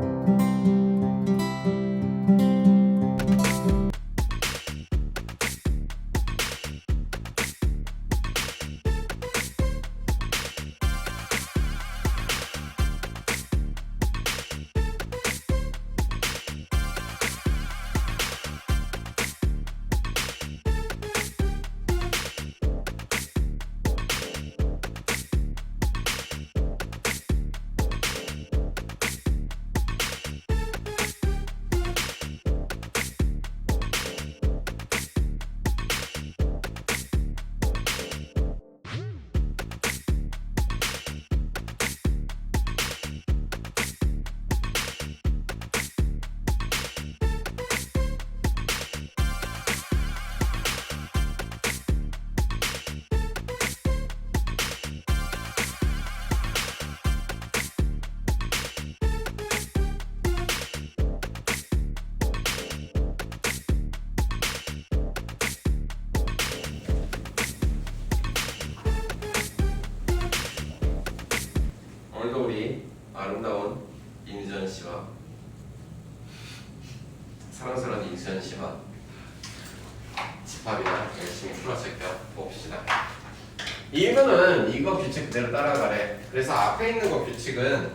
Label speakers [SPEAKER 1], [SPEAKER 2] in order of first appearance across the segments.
[SPEAKER 1] Thank you. 앞에 있는 거 규칙은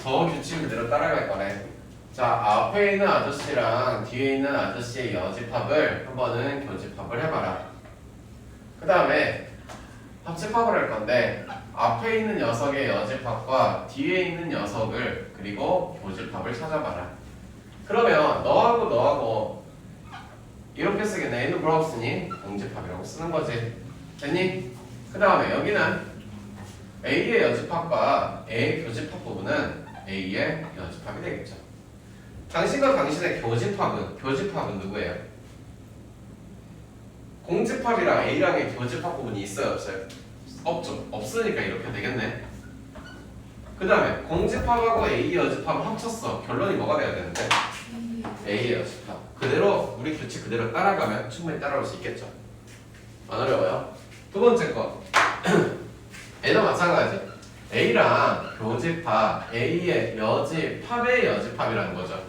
[SPEAKER 1] 저 규칙 그대로 따라갈 거래. 자, 앞에 있는 아저씨랑 뒤에 있는 아저씨의 여집합을 한 번은 교집합을 해봐라. 그 다음에 합집합을 할 건데 앞에 있는 녀석의 여집합과 뒤에 있는 녀석을 그리고 교집합을 찾아봐라. 그러면 너하고 너하고 이렇게 쓰겠네. 얘는 뭐라고 쓰니? 공집합이라고 쓰는 거지. 됐니? 그 다음에 여기는 A의 여집합과 A의 교집합 부분은 A의 여집합이 되겠죠. 당신과 당신의 교집합은 교집합은 누구예요? 공집합이랑 A랑의 교집합 부분이 있어요, 없어요? 없죠. 없으니까 이렇게 되겠네. 그 다음에 공집합하고 A 여집합 합쳤어. 결론이 뭐가 돼야 되는데? A 여집합. 그대로 우리 규칙 그대로 따라가면 충분히 따라올 수 있겠죠. 안 어려워요. 두 번째 거. 얘도 마찬가지. A랑 교집합, A의 여집합의 여집합이라는 거죠.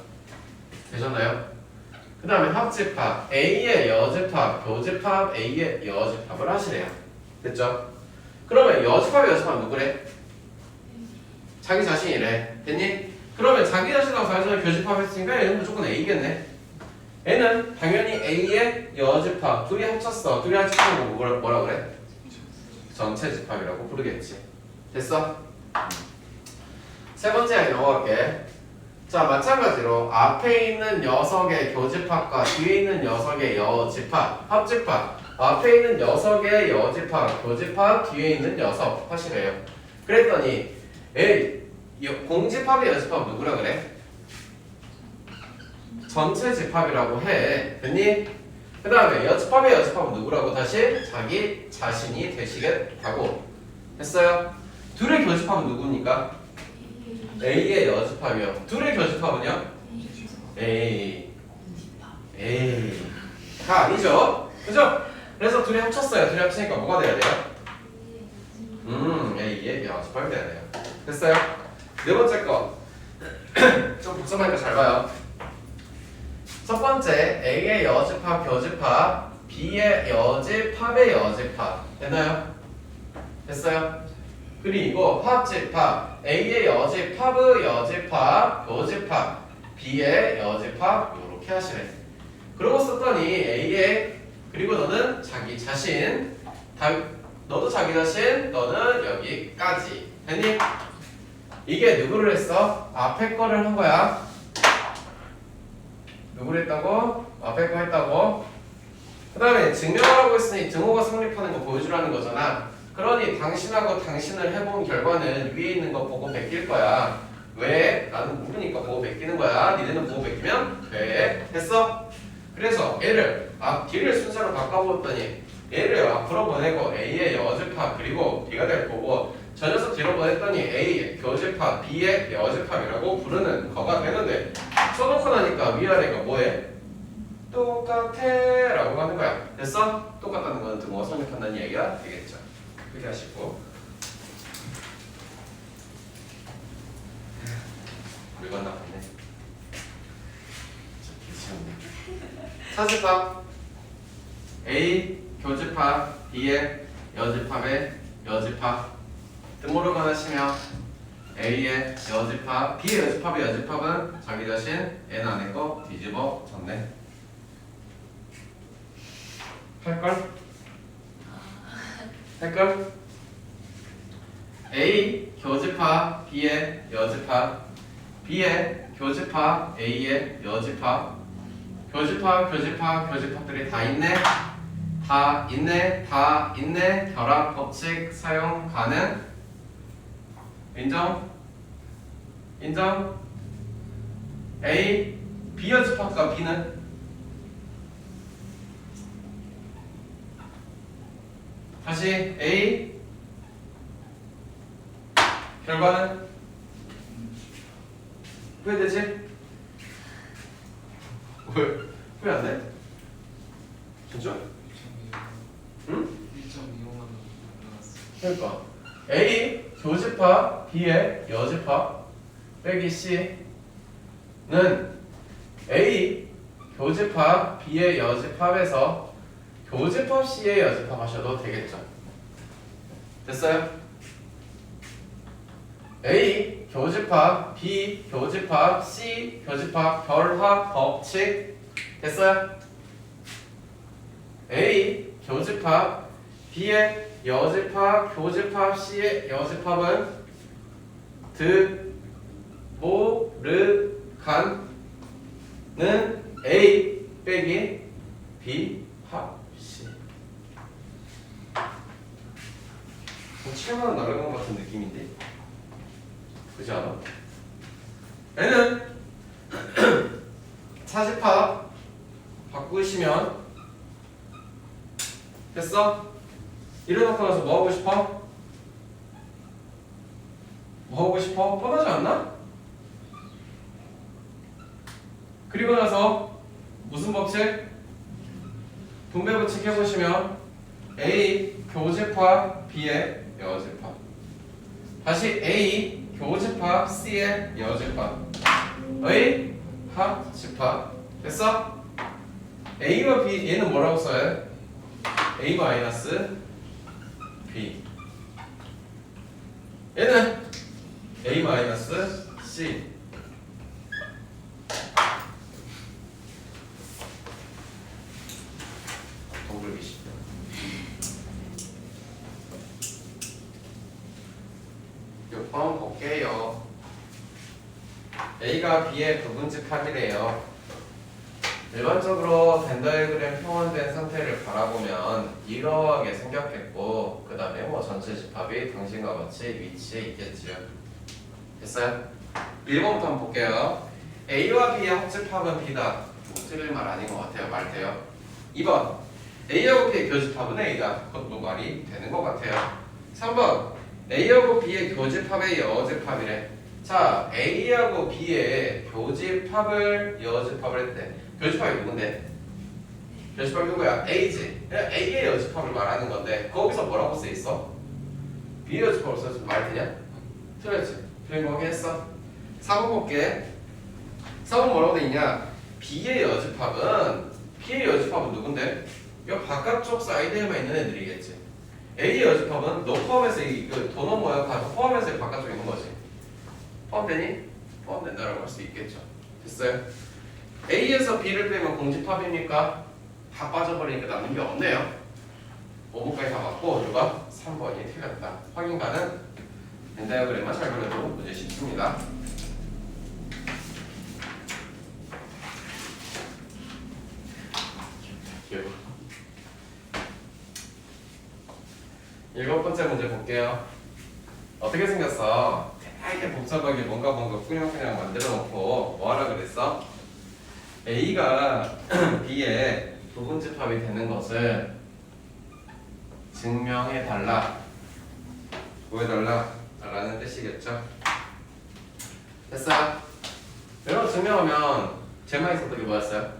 [SPEAKER 1] 되셨나요? 그 다음에 합집합, A의 여집합, 교집합, A의 여집합을 하시래요. 됐죠? 그러면 여집합의 여집합 누구래? 자기 자신이래. 됐니? 그러면 자기 자신하고 자기 자신을 교집합 했으니까 얘는 무조건 A겠네. 얘는 당연히 A의 여집합 둘이 합쳤어. 둘이 합치면 뭐, 뭐라 그래? 전체 집합이라고 부르겠지. 됐어? 세 번째 넘어갈게. 자 마찬가지로 앞에 있는 녀석의 교집합과 뒤에 있는 녀석의 여집합, 합집합 앞에 있는 녀석의 여집합, 교집합, 뒤에 있는 녀석 하시래요. 그랬더니 에이 여- 공집합의 여집합 누구라 그래? 전체 집합이라고 해. 됐니? 그 다음에 여집합의 여집합은 누구라고 다시 자기 자신이 되시겠다고 했어요. 둘의 교집합은 누구니까? A의 여집합이요. 둘의 교집합은요? A. A. 다 아니죠? 그죠? 그래서 둘이 합쳤어요. 둘이 합치니까 뭐가 돼야 돼요? 음, A의 여집합이 돼야 돼요. 됐어요? 네 번째 거. 좀 복잡하니까 잘 봐요. 첫 번째 A의 여집합, 교집합, B의 여집합의 여집합 됐나요? 됐어요? 그리고 합집합 A의 여집합의 여집합, 교집합, B의 여집합 이렇게 하시래. 그러고 썼더니 A의 그리고 너는 자기 자신, 다, 너도 자기 자신, 너는 여기까지 됐니? 이게 누구를 했어? 앞에 거를 한 거야. 누구를 했다고? 앞에 거 했다고? 그 다음에 증명하라고 했으니 등호가 성립하는 거 보여주라는 거잖아. 그러니 당신하고 당신을 해본 결과는 위에 있는 거 보고 베낄 거야. 왜? 나는 모르니까 보고 베끼는 거야. 니네는 보고 베끼면 돼. 됐어? 그래서 얘를 앞 뒤를 순서로 바꿔보았더니 얘를 앞으로 보내고 A의 여집합 그리고 B가 될 거고 저 녀석 뒤로 보냈더니 A의 교집합 B의 여집합이라고 부르는 거가 되는데 써놓고 나니까 위아래가 뭐해? 똑같아 라고 하는 거야. 됐어? 똑같다는 건 등호가 성립한다는 얘기가 되겠죠. 그렇게 하시고. 물건 개시험네. 차집합. A 교집합. B의 여집합의 여집합. 등모르거나 치면 A의 여집합 B의 여집합의 여집합은 자기 자신 N 안에 거 뒤집어 졌네. 할걸? 할걸? A 교집합 B의 여집합 B의 교집합 A의 여집합 교집합 교집합 교집합들이 다 있네 다 있네 다 있네 결합 법칙 사용 가능 인정 인정 A B 여집합과 B는 다시 A 결과는 후회되지? 왜? 후회 안 돼? 진짜? 응?
[SPEAKER 2] 1.25만 올라갔어.
[SPEAKER 1] 그러니까 A 교집합 B의 여집합 빼기 C는 A 교집합 B의 여집합에서 교집합 C의 여집합 하셔도 되겠죠. 됐어요? A 교집합 B 교집합 C 교집합 결합 법칙 됐어요? A 교집합 B의 여집합 교집합 C의 여집합은 드 모 르 간는 A 빼기 B 합 C 7만원 날아간 것 같은 느낌인데 그지 않아? N은 차집합 바꾸시면 됐어? 일어나고 나서 뭐 하고 싶어? 뭐 하고 싶어? 뻔하지 않나? 그리고 나서 무슨 법칙? 분배 법칙 해보시면 A 교집합 B의 여집합 다시 A 교집합 C의 여집합 의 합 집합 됐어? A와 B 얘는 뭐라고 써요? A 마이너스 B 얘는 A 마이너스 C 동글기시 몇 번 볼게요 A가 B의 부분집합이래요. 일반적으로 벤더그램 평원된 상태를 바라보면 이러하게 생겼겠고 그 다음에 뭐 전체 집합이 당신과 같이 위치에 있겠지요. 됐어요? 1번부터 한번 볼게요. A와 B의 합집합은 B다. 뭐 틀릴 말 아닌 것 같아요. 말 돼요? 2번. A하고 B의 교집합은 A다. 그것도 말이 되는 것 같아요? 3번. A하고 B의 교집합의 여집합이래 자 A하고 B의 교집합을 여집합을 했대 교집합이 누군데? 교집합이 누구야? A지. A의 여집합을 말하는 건데 거기서 뭐라고 써 있어? B의 여집합을 써서 말 되냐? 틀렸지. 틀린 거 확인했어. 4번 볼게. 4번 뭐라고 돼 있냐? B의 여집합은 B의 여집합은 누군데? 이 바깥쪽 사이드에만 있는 애들이겠지. A의 여집합은 너 포함해서 이그 도너 모양 다 포함해서 이 바깥쪽에 있는 거지. 포함되니? 포함된다라고 할 수 있겠죠. 됐어요? A에서 B를 빼면 공집합입니까? 다 빠져버리니까 남는 게 없네요. 5번까지 다 맞고 누가 3번이 틀렸다. 확인 가능? 벤다이어그램만 잘 그려도 문제 쉽습니다. 귀여워. 일곱 번째 문제 볼게요. 어떻게 생겼어? 되게 복잡하게 뭔가 뭔가 꾸녕꾸녕 만들어 놓고 뭐 하라 그랬어? A가 B의 부분집합이 되는 것을 증명해 달라. 보여달라. 라는 뜻이겠죠. 됐어? 거 증명하면 제일 많이 썼던 게 뭐였어요?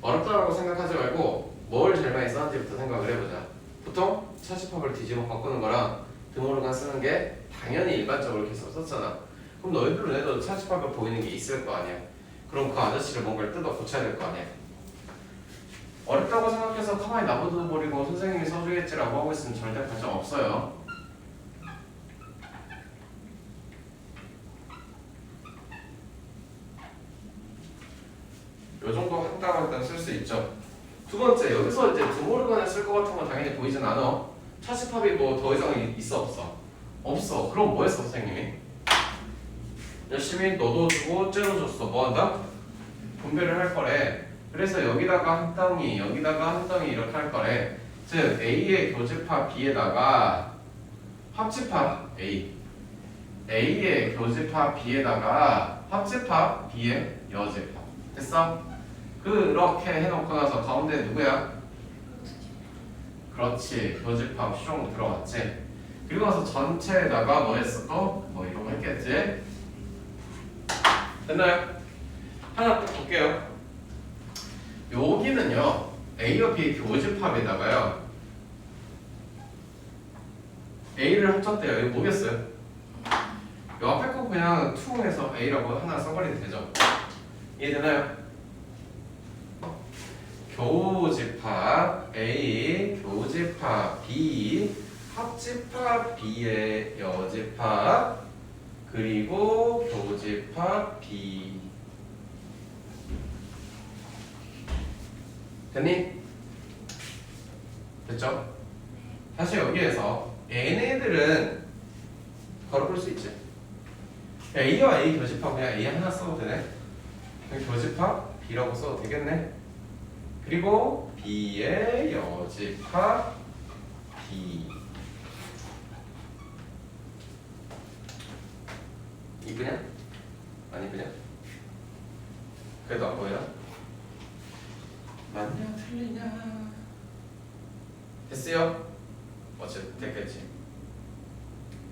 [SPEAKER 1] 어렵다라고 생각하지 말고 뭘 제일 많이 썼는지부터 생각을 해보자. 보통 차집합을 뒤집어 바꾸는 거랑 드모르간 쓰는 게 당연히 일반적으로 계속 썼잖아. 그럼 너희들 눈에도 차집합에 보이는 게 있을 거 아니야. 그럼 그 아저씨를 뭔가를 뜯어 고쳐야 될 거 아니야. 어렵다고 생각해서 가만히 놔둬도 버리고 선생님이 써주겠지라고 하고 있으면 절대 발전 없어요. 요 정도 한땀한땀 쓸수 있죠. 두 번째 여기서 이제 드모르간을 쓸 것 같은 건 당연히 보이진 않아. 차집합이 뭐 더 이상 이- 있어 없어? 없어. 그럼 뭐 했어 선생님이? 열심히 너도 주고 째로 줬어. 뭐 한다? 분배를 할 거래. 그래서 여기다가 한 덩이, 여기다가 한 덩이 이렇게 할 거래. 즉 A의 교집합 B에다가 합집합 A, A의 교집합 B에다가 합집합 B의 여집합. 됐어? 그렇게 해놓고 나서 가운데 누구야? 그렇지 교집합 숑 들어갔지. 그리고 나서 전체에다가 뭐 했어 또? 뭐 이런 거 했겠지? 됐나요? 하나 또 볼게요. 여기는요 A와 B의 교집합에다가요 A를 합쳤대요. 이거 뭐겠어요? 요 앞에 거 그냥 투에서 A라고 하나 써버리면 되죠. 이해되나요? 교집합 A, 교집합 B, 합집합 B의 여집합 그리고 교집합 B 됐니? 됐죠? 사실 여기에서 얘네들은 풀수 있지 A와 A 교집합 그냥 A 하나 써도 되네 그냥 교집합 B라고 써도 되겠네 그리고 B의 여집합 B 이쁘냐? 안 이쁘냐? 그래도 안 보여? 맞냐 틀리냐 됐어요? 어쨌든 됐겠지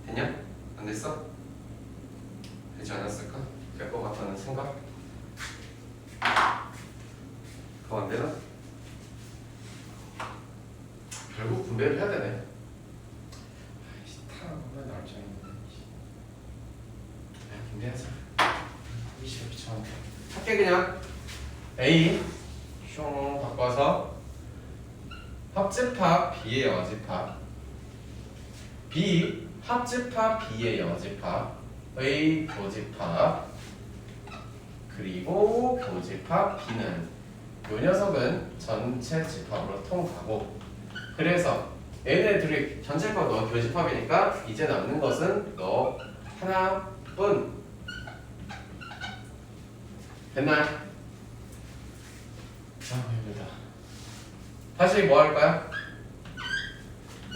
[SPEAKER 1] 됐냐? 안 됐어? 되지 않았을까? 될 것 같다는 생각? 그거 안 되나? 결국 분배를 해야 되네. 아이씨 타면 나올 줄 알았는데. 야 분배하자 이씨 귀찮아 할게 그냥. A. 숑 바꿔서. 합집합 B의 여집합. B. 합집합 B의 여집합. A. 교집합. 그리고 교집합 B는 요 녀석은 전체 집합으로 통하고 그래서 얘네 둘이 전체 거 너 교집합이니까 이제 남는 것은 너 하나뿐 됐나요? 자, 힘들다. 다시 뭐 할까요?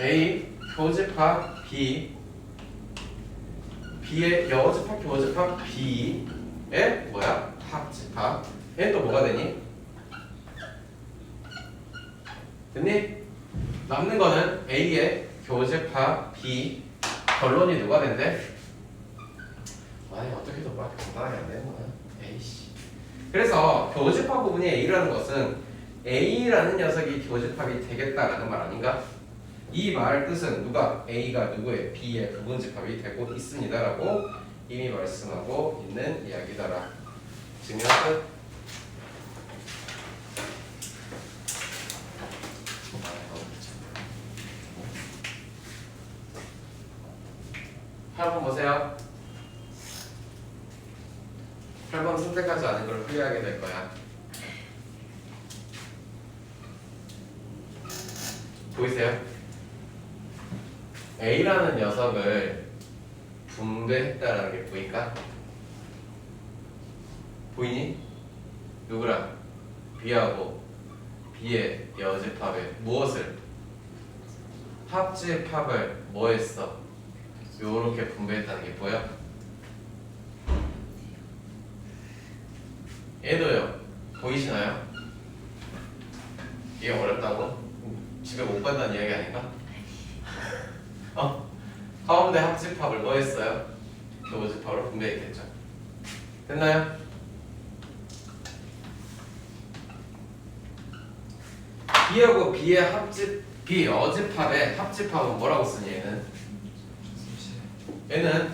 [SPEAKER 1] A 교집합 B B의 여집합 교집합 B의 뭐야? 합집합 얘는 또 뭐가 되니? 됐니? 남는 거는 A의 교집합 B 결론이 누가 된대? 아니 어떻게 더 빨리 간단하게 안 되는 거야? A씨 그래서 교집합 부분이 A라는 것은 A라는 녀석이 교집합이 되겠다라는 말 아닌가? 이 말 뜻은 누가 A가 누구의 B의 부분집합이 되고 있습니다라고 이미 말씀하고 있는 이야기다라. 증명 끝. 한 번 보세요. 8번 선택하지 않은 걸 후회하게 될 거야. 보이세요? A라는 녀석을 분배했다라는 게 보일까? 보이니? 누구랑? B하고 B의 여집합에 무엇을? 합집합을 뭐 했어? 요렇게 분배했다는 게 보여? 얘도요. 보이시나요? 이게 어렵다고? 집에 못 간다는 이야기 아닌가? 어? 가운데 합집합을 뭐 했어요? 교집합으로 분배했겠죠. 됐나요? B하고 B의 합집, B 어집합의 합집합은 뭐라고 쓰니 얘는? 얘는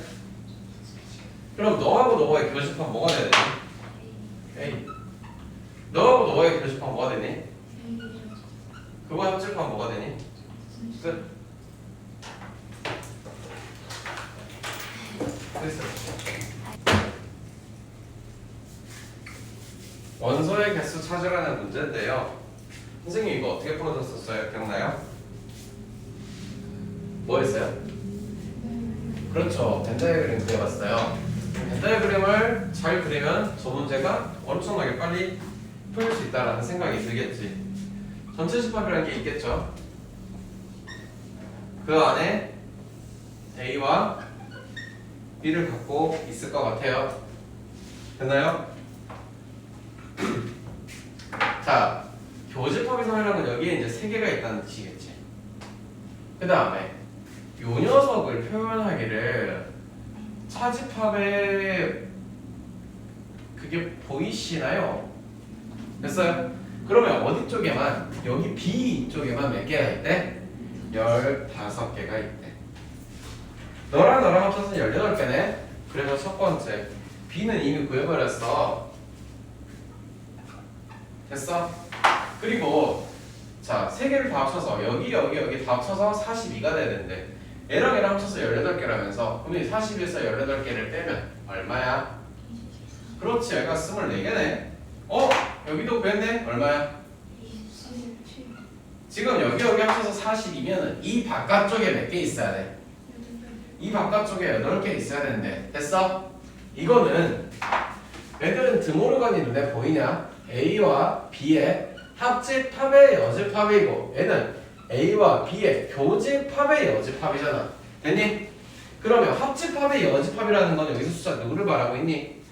[SPEAKER 1] 그럼 너하고 너와의 교집합 뭐가 되니? A. 너하고 너와의 교집합 뭐가 되니? 그거 합집합 뭐가 되니? 끝. 됐어. 원소의 개수 찾으라는 문제인데요. 선생님 이거 어떻게 풀어줬었어요? 기억나요? 뭐 했어요? 그렇죠. 벤다이그램 그려봤어요. 벤다이그램을 잘 그리면 저 문제가 엄청나게 빨리 풀릴 수 있다라는 생각이 들겠지. 전체 집합이라는 게 있겠죠. 그 안에 A와 B를 갖고 있을 것 같아요. 됐나요? 자, 성이라는 건 여기에 이제 세 개가 있다는 뜻이겠지. 그 다음에 요 녀석을 표현하기를 차집합에 그게 보이시나요? 됐어요? 그러면 어디 쪽에만 여기 B 쪽에만 몇 개가 있대? 15개가 있대. 너랑 너랑 합쳐서 18개네. 그래서 첫 번째 B는 이미 구해버렸어. 됐어? 그리고 자, 세 개를 다 합쳐서 여기 여기 여기 다 합쳐서 42가 돼야 되는데 얘랑 얘랑 합쳐서 18개라면서 그럼 이 42에서 18개를 빼면 얼마야? 그렇지, 얘가 24개네. 어? 여기도 구했네? 얼마야? 지금 여기 여기 합쳐서 42면은 이 바깥쪽에 몇 개 있어야 돼? 이 바깥쪽에 8개 있어야 되는데 됐어? 이거는 애들은 드모르간이 눈에 보이냐? A와 B의 합집합의 여집합이고 얘는 A와 B의 교집합의 여집합이잖아 됐니? 그러면 합집합의 여집합이라는 건 여기서 숫자 누구를 말하고 있니?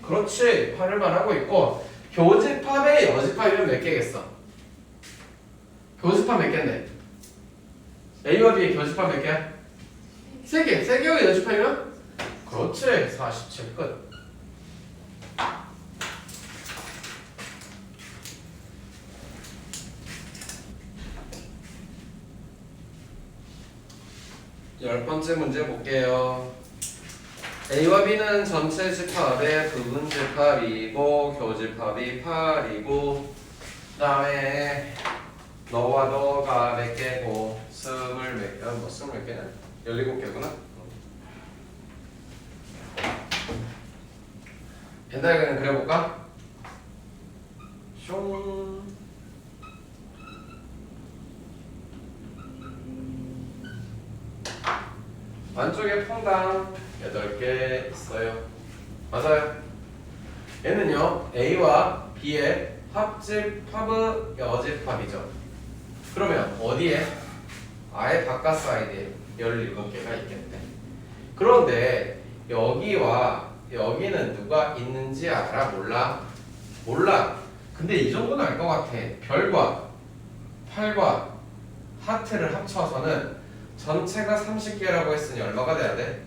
[SPEAKER 1] 그렇지 8을 말하고 있고 교집합의 여집합이면 몇 개겠어? 교집합 몇 개인데? A와 B의 교집합 몇 개야? 세 개, 세 개가 연습하면 그렇지, 47 끝. 열 번째 문제 볼게요. A와 B는 전체 집합의 부분 집합이고 교집합이 8이고 그다음에 너와 너가 몇 개고 스물 몇 개, 뭐 스물 몇 개냐? 17개구나. 벤다이그램 그려볼까? 숑. 안쪽에 퐁당 8개 있어요. 맞아요. 얘는요, A와 B의 합집 합의 여집합이죠. 그러면 어디에? 아예 바깥 사이드에 17개가 있겠대. 그런데 여기와 여기는 누가 있는지 알아? 몰라? 몰라. 근데 이 정도는 알 것 같아. 별과 8과 하트를 합쳐서는 전체가 30개라고 했으니 얼마가 돼야 돼?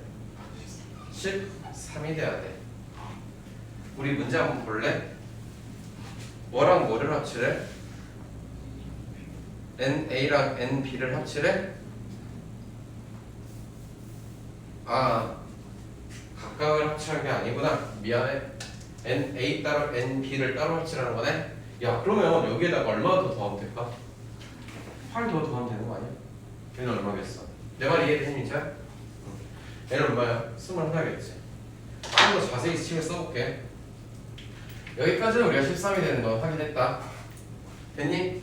[SPEAKER 1] 13이 돼야 돼. 우리 문제 한번 볼래? 뭐랑 뭐를 합치래? NA랑 NB를 합치래? 아 각각을 합치는 게 아니구나 미안해 NA 따로 NB를 따로 합치라는 거네 야 그러면 여기에다가 얼마 더 더하면 될까? 8더 더하면 되는 거 아니야? 얘는 얼마겠어? 내 말? 응. 얘는 얼마야? 21겠지 좀 더 자세히 칭을 써볼게 여기까지는 우리가 13이 되는 거 확인했다 됐니?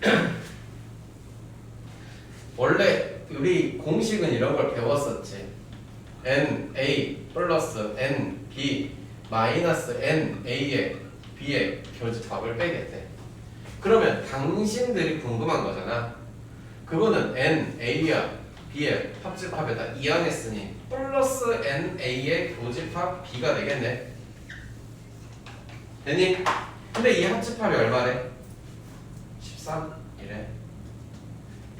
[SPEAKER 1] 원래 우리 공식은 이런 걸 배웠었지. n a 플러스 n b 마이너스 n a의 b의 교집합을 빼겠대. 그러면 당신들이 궁금한 거잖아. 그거는 n a와 b의 합집합에다 이항했으니 플러스 n a의 교집합 b가 되겠네. 됐니? 근데 이 합집합이 얼마래? 13이래.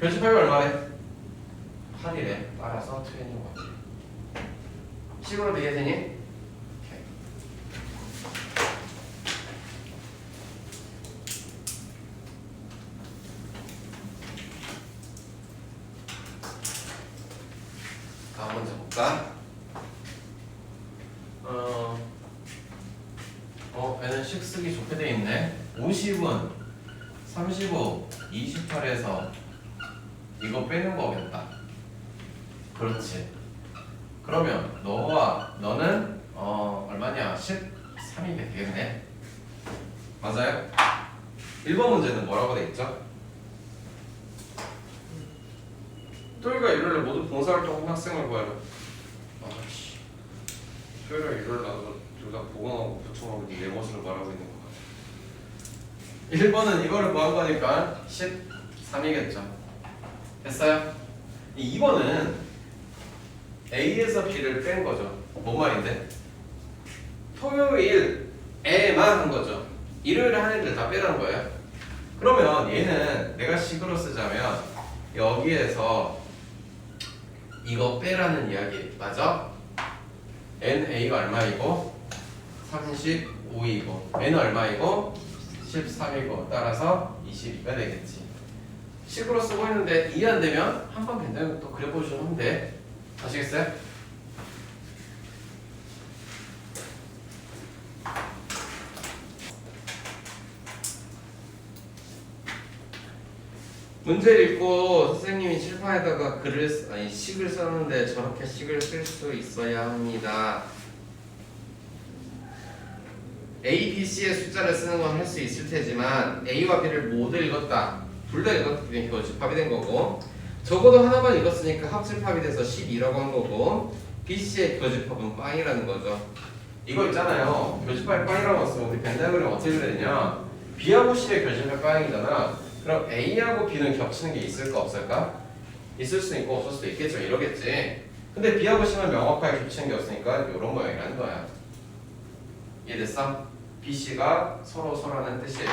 [SPEAKER 1] 교집합이 얼마래? 8이래. 따라서 틀린 거지. 식으로 되겠니? 오케이. 다음 문제 볼까? 식 쓰기 좋게 돼 있네 50은 35 28에서 이거 빼는 거겠다. 그렇지. 그러면 너와 너는 어 얼마냐? 13이 되겠네. 맞아요? 1번 문제는 뭐라고 돼 있죠? 토요일과 일요일에 모두 봉사활동 학생을 구하라 아씨. 토요일과 일요일 나도 둘다 보건하고 부총하고 네 모습을 말하고 있는 거 같아. 1번은 이거를 구한 거니까 13이겠죠. 됐어요? 2번은 A에서 B를 뺀 거죠. 뭔 말인데? 토요일에만 한 거죠. 일요일에 한 애들 다 빼라는 거예요. 그러면 얘는 내가 식으로 쓰자면 여기에서 이거 빼라는 이야기 맞아? NA가 얼마이고? 35이고. N은 얼마이고? 13이고. 따라서 22가 되겠지 식으로 쓰고 있는데 이해 안 되면 한번 괜찮으면 또 그려보시면 돼 아시겠어요? 문제를 읽고 선생님이 칠판에다가 글을 쓰- 아니 식을 썼는데 저렇게 식을 쓸 수 있어야 합니다. A, B, C의 숫자를 쓰는 건 할 수 있을 테지만 A와 B를 모두 읽었다. 둘 다 읽었기 때문에 교집합이 된 거고 적어도 하나만 읽었으니까 합집합이 돼서 12라고 한 거고 B, C의 교집합은 빵이라는 거죠. 이거 있잖아요. 교집합이 빵이라고 우리 벤다그램 어떻게 되냐? B하고 C의 교집합이 빵이잖아. 그럼 A하고 B는 겹치는 게 있을까 없을까? 있을 수 있고 없을 수도 있겠죠. 이러겠지. 근데 B하고 C는 명확하게 겹치는 게 없으니까 이런 모양이라는 거야. 이해됐어? B, C가 서로 서로라는 뜻이에요.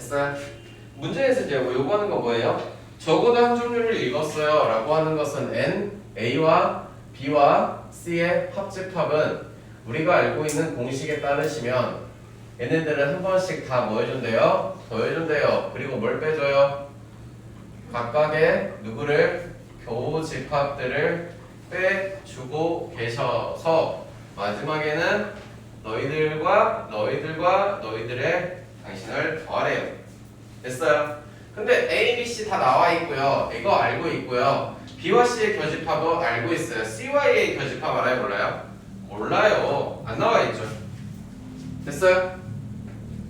[SPEAKER 1] 됐어요. 문제에서 이제 뭐 요구하는 건 뭐예요? 적어도 한 종류를 읽었어요. 라고 하는 것은 N, A와 B와 C의 합집합은 우리가 알고 있는 공식에 따르시면 얘네들은 한 번씩 다 뭐 해준대요? 더해준대요. 그리고 뭘 빼줘요? 각각의 누구를 교집합들을 빼주고 계셔서 마지막에는 너희들과 너희들과 너희들의 당신을 더하래요. 됐어요? 근데 A, B, C 다 나와 있고요. 이거 알고 있고요. B와 C의 교집합도 알고 있어요. C와 A의 교집합 알아요? 몰라요? 몰라요. 안 나와 있죠. 됐어요?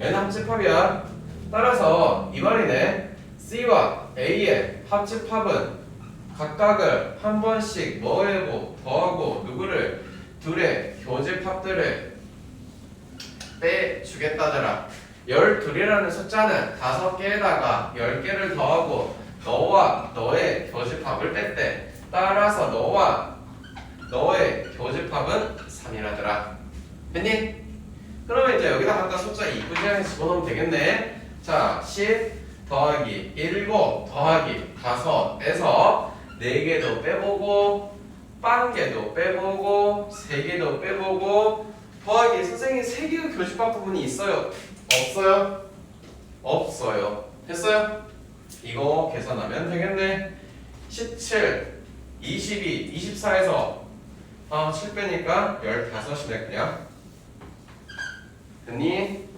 [SPEAKER 1] 얘는 합집합이야. 따라서 이 말이네. C와 A의 합집합은 각각을 한 번씩 뭐 해고 더하고 누구를 둘의 교집합들을 빼주겠다더라. 12이라는 숫자는 다섯 개에다가 10개를 더하고 너와 너의 교집합을 뺐대. 따라서 너와 너의 교집합은 3이라더라. 됐니? 그러면 이제 여기다 아까 숫자 이쁘게 집어넣으면 되겠네. 자, 10 더하기 7 더하기 5에서 4개도 빼보고 빵개도 빼보고 3개도 빼보고 더하기 선생님 3개의 교집합 부분이 있어요? 없어요? 없어요. 됐어요? 이거 계산하면 되겠네. 17, 22, 24에서 아, 7 빼니까 15이네 그냥. 됐니?